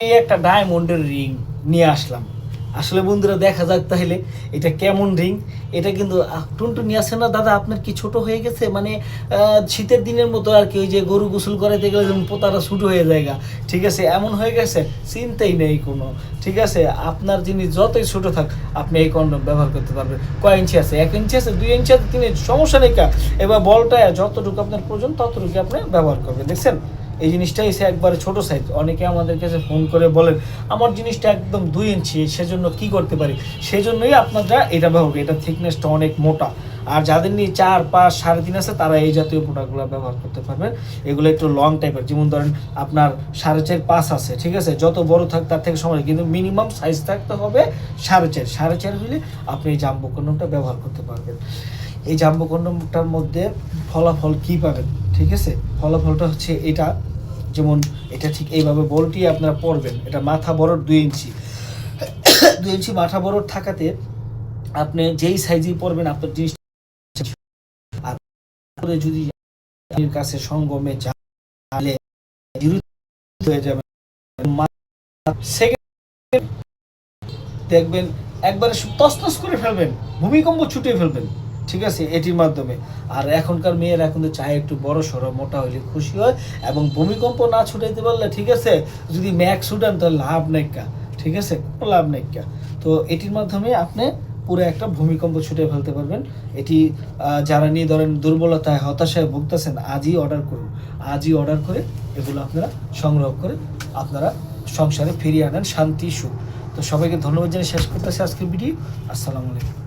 এই একটা ডায়মন্ডের রিং নিয়ে আসলাম। আসলে বন্ধুরা দেখা যাক তাহলে এটা কেমন রিং এটা কিন্তু আহ, টুনটুনি আছে না? দাদা আপনার কি ছোট হয়ে গেছে? মানে শীতের দিনের মতো আর কি ওই যে গরু গোসল করাতে গেলে যেমন পোতারা ছোট হয়ে যায়গা ঠিক আছে এমন হয়ে গেছে চিন্তাই নেই কোনো। ঠিক আছে আপনার জিনিস যতই ছোট থাক আপনি এই কন্ডম ব্যবহার করতে পারবেন। কয় ইঞ্চি আছে? এক ইঞ্চি আছে দুই ইঞ্চি আছে তিন ইঞ্চি সমস্যা নেই কা। এবার বলটা যতটুকু আপনার প্রয়োজন ততটুকু আপনি ব্যবহার করবেন দেখছেন? এই জিনিসটা এসে একবারে ছোট সাইজ। অনেকে আমাদের কাছে ফোন করে বলেন, আমার জিনিসটা একদম দুই ইঞ্চি, সেজন্য কি করতে পারি? সেজন্যই আপনারা এটা ব্যবহার করি। এটা থিকনেসটা অনেক মোটা। আর যাদের নিয়ে চার, পাঁচ, সাড়ে তিন আছে, তারা এই জাতীয় প্রোডাক্টগুলো ব্যবহার করতে পারবেন। এগুলো একটু লং টাইপের যেমন ধরেন, আপনার সাড়ে চার, পাঁচ আছে, ঠিক আছে? যত বড় থাক, তার থেকে সময় কিন্তু মিনিমাম সাইজ থাকতে হবে সাড়ে চার। সাড়ে চার হলে আপনি এই জাম্বো কন্ডমটা ব্যবহার করতে পারবেন। এই জাম্বো কন্ডমটার মধ্যে ফলাফল কি পাবেন? ঠিক আছে? ফলাফলটা হচ্ছে এটা। যেমন এটা ঠিক এইভাবে বলটি আপনারা পরবেন এটা মাথা বড় দুই ইঞ্চি। দুই ইঞ্চি মাথা বড় থাকাতে আপনি যেই সাইজেই পরবেন আপনার জিনিস যদি কাছে সঙ্গমে যালে হয়ে যাবে। দেখবেন, একবারে তসতস করে ফেলবেন, ভূমিকম্প ছুটে ফেলবেন। ঠিক আছে? এটির মাধ্যমে। আর এখনকার মেয়েরা এখন তো চায় একটু বড় সড়ো, মোটা হলে খুশি হয় এবং ভূমিকম্প না ছুটাইতে পারলে ঠিক আছে, যদি ম্যাক ছুটান তাহলে লাভ নেই কা, ঠিক আছে? লাভ নেই কা। তো এটির মাধ্যমে আপনি পুরো একটা ভূমিকম্প ছুটে ফেলতে পারবেন। এটি যারা নিয়ে ধরেন দুর্বলতায়, হতাশায় ভুগতেছেন, আজই অর্ডার করুন। আজই অর্ডার করে এগুলো আপনারা সংগ্রহ করে আপনারা সংসারে ফিরিয়ে আনেন শান্তি সুখ। তো সবাইকে ধন্যবাদ জানিয়ে শেষ করতেছি আজকের ভিডিও। আসসালামু আলাইকুম।